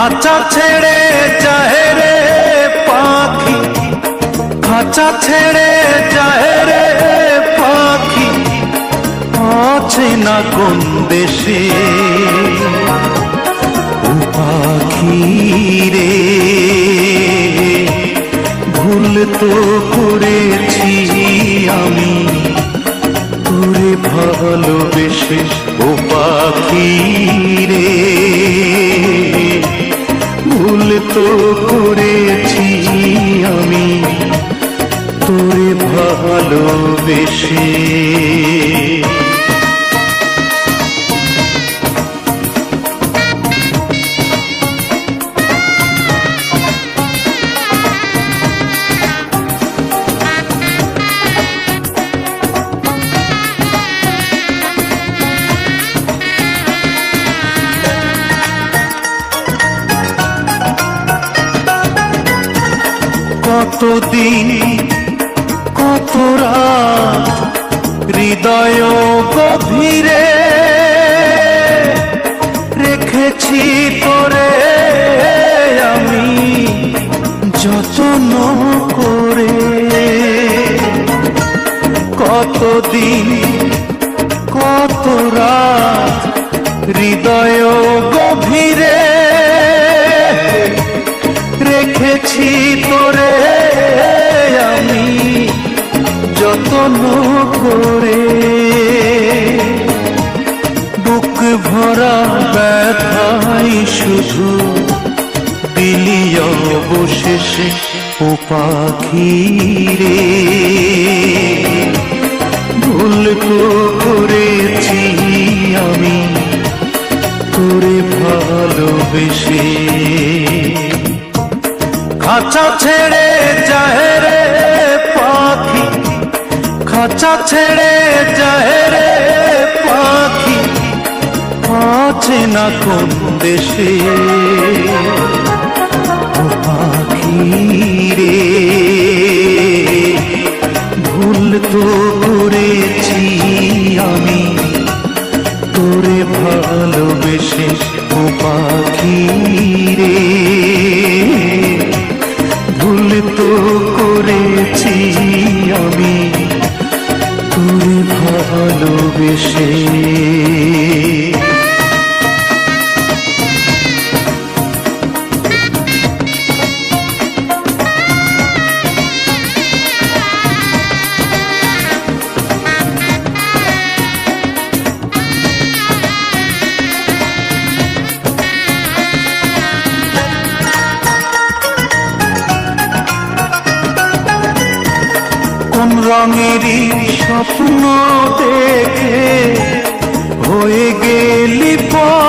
খাঁচা ছেড়ে যায় রে পাখি। খাঁচা ছেড়ে যায় রে পাখি। আছে না কোন দেশে? পাখি রে, ভুল তো করেছি। ভুল তো করেছি আমি তোরে ভালোবেসে। কতদিন, কত রাত, হৃদয় গভীরে রেখেছি তোরে আমি যত্ন করে। কতদিন, কত রাত, হৃদয় গভীরে রেখেছি তোরে যত্ন করে। বুক ভরা ব্যথাই শুধু দিলি অবশেষে ও পাখি রে। ভুল করেছি আমি, তোরে ভালোবেসে। খাঁচা ছেড়ে যায় রে খাঁচা ছেড়ে যায় রে পাখি। আছে না কোন দেশে? পাখি রে, ভুল তো করেছি আমি। তোরে ভালোবেসে ও পাখি রে। ভালোবেসে কোন রঙেরই স্বপ্ন দেখে হয়ে গেলি পর।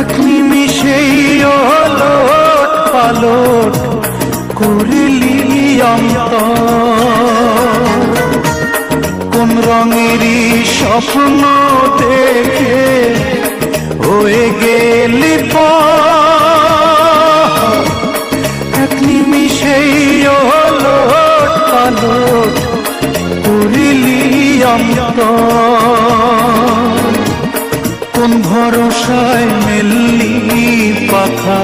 এক ওলট পালট করিলি অন্তর। কোন রঙেরই স্বপ্ন দেখে হয়ে ভরসায় মেললি পাখা,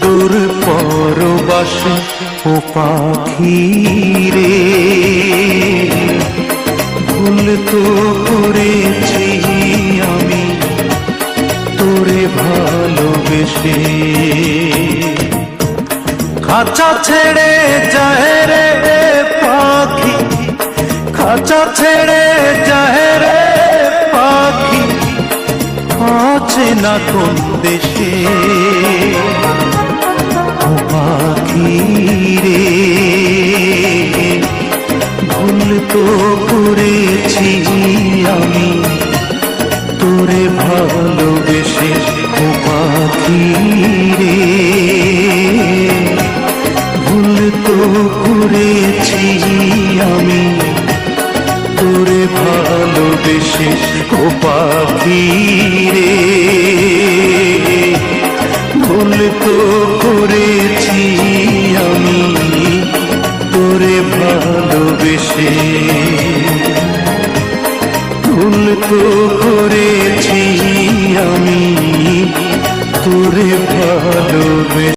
দূর পরবাসে ও পাখি রে। ভুল তো করেছি আমি, তোরে ভালোবেসে। খাঁচা ছেড়ে যায় রে পাখি, খাঁচা ছেড়ে যায় রে আছে না কোন দেশে? পাখি রে ভুল তো করেছি আমি, তোরে ভালোবেসে। ও পাখি রে ভুল তো করেছি আমি, তোরে ভালোবেসে। ও পাখি রে ভুল তো করেছি আমি তোরে ভালোবেসে